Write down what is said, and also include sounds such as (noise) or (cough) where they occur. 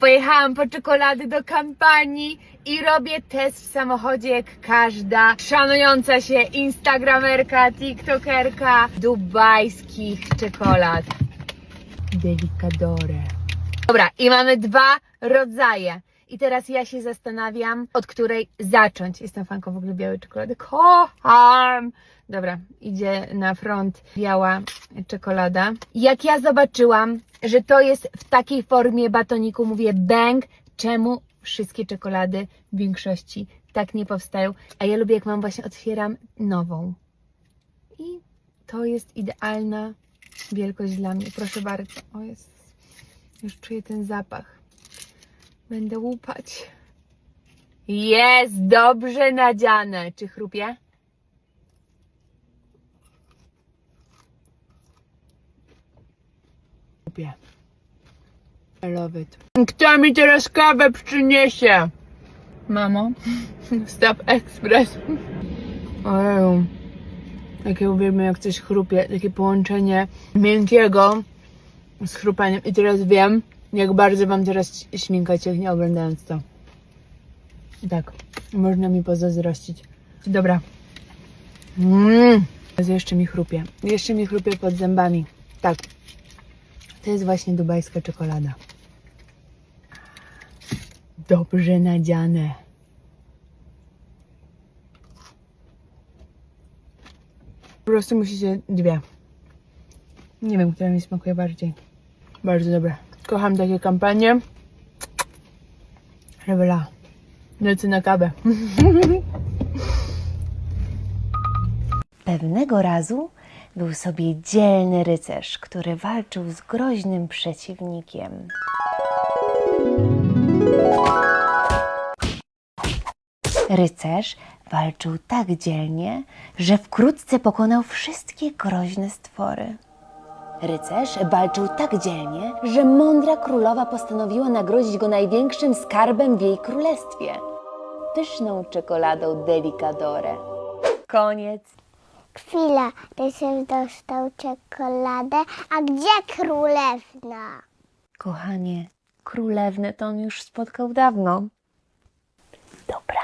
Pojechałam po czekolady do kampanii i robię test w samochodzie jak każda szanująca się instagramerka, tiktokerka dubajskich czekolad. Delicadore. Dobra, i mamy dwa rodzaje. I teraz ja się zastanawiam, od której zacząć. Jestem fanką w ogóle białej czekolady. Kocham! Dobra, idzie na front biała czekolada. Jak ja zobaczyłam, że to jest w takiej formie batoniku, mówię bang, czemu wszystkie czekolady w większości tak nie powstają? A ja lubię, jak mam właśnie, otwieram nową. I to jest idealna wielkość dla mnie. Proszę bardzo. O jest. Już czuję ten zapach. Będę łupać. Jest dobrze nadziane. Czy chrupie? Chrupie. I love it. Kto mi teraz kawę przyniesie? Mamo, (laughs) Stop Express. Ojeju. Jakie uwielbiam, jak coś chrupie. Takie połączenie miękkiego z chrupaniem. I teraz wiem, jak bardzo wam teraz śminkać, jak nie oglądając to. Tak, można mi pozazdrościć. Dobra. Mmm. Jeszcze mi chrupie. Jeszcze mi chrupie pod zębami. Tak. To jest właśnie dubajska czekolada. Dobrze nadziane. Po prostu musicie dwie. Nie wiem, która mi smakuje bardziej. Bardzo dobre. Kocham takie kampanie. Rewela. Nocy na kawę. Pewnego razu był sobie dzielny rycerz, który walczył z groźnym przeciwnikiem. Rycerz walczył tak dzielnie, że wkrótce pokonał wszystkie groźne stwory. Rycerz walczył tak dzielnie, że mądra królowa postanowiła nagrodzić go największym skarbem w jej królestwie pyszną czekoladą Delicadore. Koniec. Chwila, rycerz dostał czekoladę, a gdzie królewna? Kochanie, królewnę to on już spotkał dawno. Dobranoc.